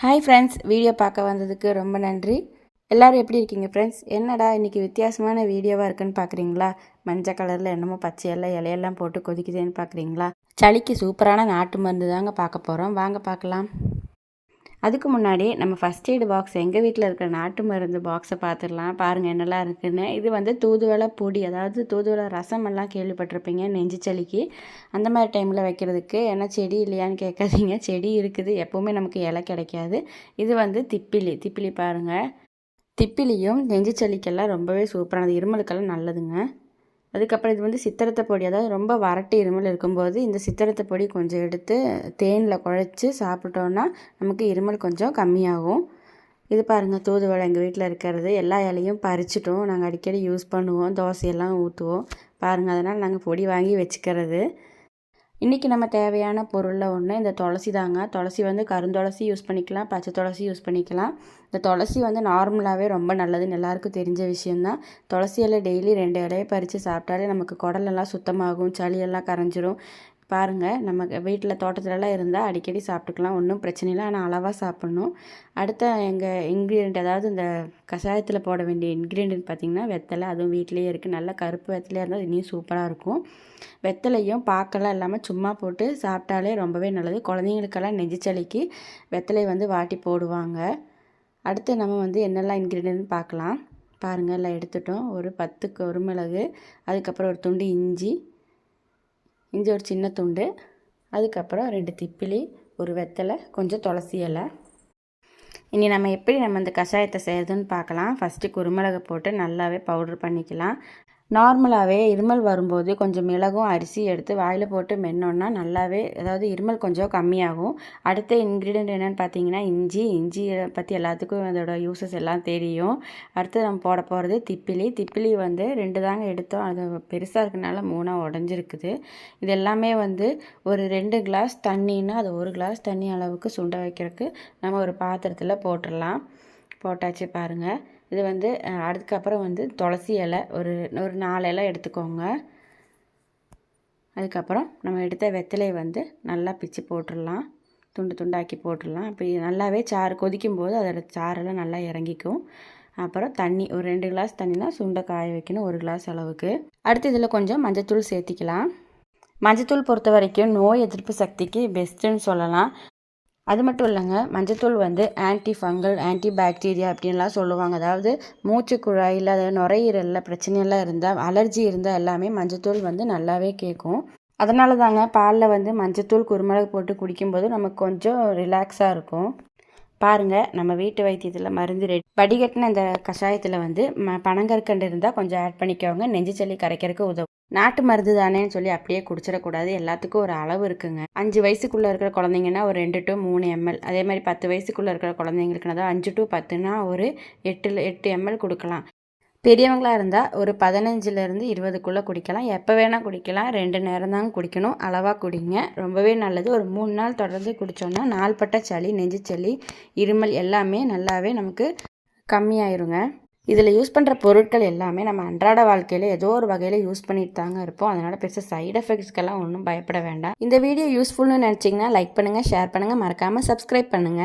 Hi friends video பார்க்க வந்ததுக்கு ரொம்ப நன்றி. எல்லாரும் எப்படி இருக்கீங்க ஃப்ரெண்ட்ஸ் என்னடா இன்றைக்கி வித்தியாசமான வீடியோவாக இருக்குன்னு பார்க்குறீங்களா மஞ்சள் கலரில் என்னமோ பச்சையெல்லாம் இலையெல்லாம் போட்டு கொதிக்குதுன்னு பார்க்குறீங்களா சளிக்கு சூப்பரான நாட்டு மருந்து தாங்க பார்க்க போகிறோம் வாங்க பார்க்கலாம். அதுக்கு முன்னாடி நம்ம ஃபஸ்ட் எய்டு பாக்ஸ் எங்கள் வீட்டில் இருக்கிற நாட்டு மருந்து பாக்ஸை பார்த்துடலாம் பாருங்கள் என்னெல்லாம் இருக்குன்னு. இது வந்து தூதுவளை பொடி அதாவது தூதுவளை ரசம் எல்லாம் கேள்விப்பட்டிருப்பீங்க நெஞ்சு சளிக்கு. அந்த மாதிரி டைமில் வைக்கிறதுக்கு ஏன்னா செடி இல்லையான்னு கேட்காதீங்க. செடி இருக்குது. எப்போவுமே நமக்கு இலை கிடைக்காது. இது வந்து திப்பிலி. திப்பிலி பாருங்கள் திப்பிலியும் நெஞ்சு சளிக்கெல்லாம் ரொம்பவே சூப்பரானது இருமலுக்கெல்லாம் நல்லதுங்க. அதுக்கப்புறம் இது வந்து சித்திரத்தை பொடி. அதாவது ரொம்ப வறட்டு இருமல் இருக்கும்போது இந்த சித்திரத்தை பொடி கொஞ்சம் எடுத்து தேனில் குழைச்சி சாப்பிட்டோன்னா நமக்கு இருமல் கொஞ்சம் கம்மியாகும். இது பாருங்கள் தூதுவளை எங்கள் வீட்டில் இருக்கிறது. எல்லா இலையும் பறிச்சிட்டோம். நாங்கள் அடிக்கடி யூஸ் பண்ணுவோம். தோசையெல்லாம் ஊற்றுவோம் பாருங்கள் அதனால் நாங்கள் பொடி வாங்கி வச்சுக்கிறது. இன்றைக்கி நம்ம தேவையான பொருளில் ஒன்று இந்த துளசி தாங்க. துளசி வந்து கருந்துளசி யூஸ் பண்ணிக்கலாம் பச்சை துளசி யூஸ் பண்ணிக்கலாம். இந்த துளசி வந்து நார்மலாகவே ரொம்ப நல்லதுன்னு எல்லாருக்கும் தெரிஞ்ச விஷயந்தான் துளசி இலை டெய்லி ரெண்டு இலையை பறித்து சாப்பிட்டாலே நமக்கு குடலெல்லாம் சுத்தமாகும் சளியெல்லாம் கரைஞ்சிரும். பாருங்கள் நம்ம வீட்டில் தோட்டத்துலலாம் இருந்தால் அடிக்கடி சாப்பிட்டுக்கலாம் ஒன்றும் பிரச்சனை இல்லை. ஆனால் அளவாக சாப்பிட்ணும். அடுத்த எங்கள் இன்க்ரீடியண்ட் அதாவது இந்த கஷாயத்தில் போட வேண்டிய இன்க்ரீடியன்ட் பார்த்திங்கன்னா வெத்தலை. அதுவும் வீட்டிலேயே இருக்குது நல்ல கருப்பு வெத்தலையாக இருந்தால் இன்னும் சூப்பராக இருக்கும். வெத்தலையும் பாக்கெல்லாம் இல்லாமல் சும்மா போட்டு சாப்பிட்டாலே ரொம்பவே நல்லது. குழந்தைங்களுக்கெல்லாம் நெஞ்சு வெத்தலை வந்து வாட்டி போடுவாங்க. அடுத்து நம்ம வந்து என்னெல்லாம் இன்க்ரீடியன்ட் பார்க்கலாம் பாருங்கள் எல்லாம் எடுத்துட்டோம். ஒரு பத்து குருமிளகு அதுக்கப்புறம் ஒரு துண்டு இஞ்சி இஞ்சி ஒரு சின்ன துண்டு அதுக்கப்புறம் ரெண்டு திப்பிலி ஒரு வெத்தலை கொஞ்சம் துளசி இலை. இனி நம்ம எப்படி நம்ம இந்த கஷாயத்தை செய்கிறதுன்னு பார்க்கலாம். ஃபஸ்ட்டு குருமிளகு போட்டு நல்லாவே பவுட்ரு பண்ணிக்கலாம். நார்மலாகவே இருமல் வரும்போது கொஞ்சம் மிளகும் அரிசி எடுத்து வாயில் போட்டு மென்னோன்னா நல்லாவே அதாவது இருமல் கொஞ்சம் கம்மியாகும். அடுத்த இன்க்ரீடியன்ட் என்னென்னு பார்த்தீங்கன்னா இஞ்சி. இஞ்சியை பற்றி எல்லாத்துக்கும் அதோட யூசஸ் எல்லாம் தெரியும். அடுத்து நம்ம போட போகிறது திப்பிலி. திப்பிலி வந்து ரெண்டு தாங்க எடுத்தோம். அது பெருசாக இருக்கனால மூணாக உடஞ்சிருக்குது. இது எல்லாமே வந்து ஒரு ரெண்டு கிளாஸ் தண்ணின்னா அது ஒரு கிளாஸ் தண்ணி அளவுக்கு சுண்ட வைக்கிறதுக்கு நம்ம ஒரு பாத்திரத்தில் போட்டுடலாம் போட்டாச்சு பாருங்கள் இது வந்து அதுக்கப்புறம் வந்து துளசி இலை ஒரு ஒரு நாலு இலை எடுத்துக்கோங்க. அதுக்கப்புறம் நம்ம எடுத்த வெத்தலையை வந்து நல்லா பிச்சு போட்டுடலாம். துண்டு துண்டாக்கி போட்டுடலாம். அப்படி நல்லாவே சாறு கொதிக்கும் போது அதோட சாரெல்லாம் நல்லா இறங்கிக்கும். அப்புறம் தண்ணி ஒரு ரெண்டு கிளாஸ் தண்ணினா சுண்டை காய வைக்கணும் ஒரு கிளாஸ் அளவுக்கு. அடுத்து இதில் கொஞ்சம் மஞ்சத்தூள் சேர்த்திக்கலாம். மஞ்சத்தூள் பொறுத்த வரைக்கும் நோய் எதிர்ப்பு சக்திக்கு பெஸ்ட்டுன்னு சொல்லலாம். அது மட்டும் இல்லைங்க மஞ்சத்தூள் வந்து ஆன்டி ஃபங்கல் ஆன்டி பாக்டீரியா அப்படின்லாம் சொல்லுவாங்க. அதாவது மூச்சு குழாயில் அதாவது நுரையீரலில் பிரச்சனையெல்லாம் இருந்தால் அலர்ஜி இருந்தால் எல்லாமே மஞ்சத்தூள் வந்து நல்லாவே கேட்கும். அதனால தாங்க பாலில் வந்து மஞ்சத்தூள் குருமிளகு போட்டு குடிக்கும்போது நமக்கு கொஞ்சம் ரிலாக்ஸாக இருக்கும். பாருங்கள் நம்ம வீட்டு வைத்தியத்தில் மருந்து ரெடி. வடிகட்டின இந்த கஷாயத்தில் வந்து ம பனங்கற்கண்டு இருந்தால் கொஞ்சம் ஆட் பண்ணிக்கோங்க. நெஞ்சு சளி கரைக்கிறதுக்கு உதவும். நாட்டு மருந்து தானேன்னு சொல்லி அப்படியே குடிச்சிடக்கூடாது. எல்லாத்துக்கும் ஒரு அளவு இருக்குங்க. அஞ்சு வயசுக்குள்ளே இருக்கிற குழந்தைங்கன்னா ஒரு ரெண்டு டு மூணு எம்எல் அதே மாதிரி பத்து வயசுக்குள்ளே இருக்கிற குழந்தைங்களுக்குனா தான் அஞ்சு டு பத்துனா ஒரு எட்டு எட்டு எம்எல் கொடுக்கலாம். பெரியவங்களாக இருந்தால் ஒரு பதினஞ்சுலேருந்து இருபதுக்குள்ளே குடிக்கலாம். எப்போ வேணால் குடிக்கலாம். ரெண்டு நேரம் தாங்க குடிக்கணும். அளவாக குடிங்க. ரொம்பவே நல்லது. ஒரு மூணு நாள் தொடர்ந்து குடித்தோன்னா நாள்பட்ட சளி நெஞ்சு சளி இருமல் எல்லாமே நல்லாவே நமக்கு கம்மியாயிருங்க. இதில் யூஸ் பண்ணுற பொருட்கள் எல்லாமே நம்ம அன்றாட வாழ்க்கையில் ஏதோ ஒரு வகையில் யூஸ் பண்ணிட்டு தாங்க இருப்போம். அதனால் பெருசாக சைட் எஃபெக்ட்ஸ்க்கெல்லாம் ஒன்றும் பயப்பட வேண்டாம். இந்த வீடியோ யூஸ்ஃபுல்னு நினச்சிங்கன்னா லைக் பண்ணுங்கள் ஷேர் பண்ணுங்கள் மறக்காமல் சப்ஸ்கிரைப் பண்ணுங்கள்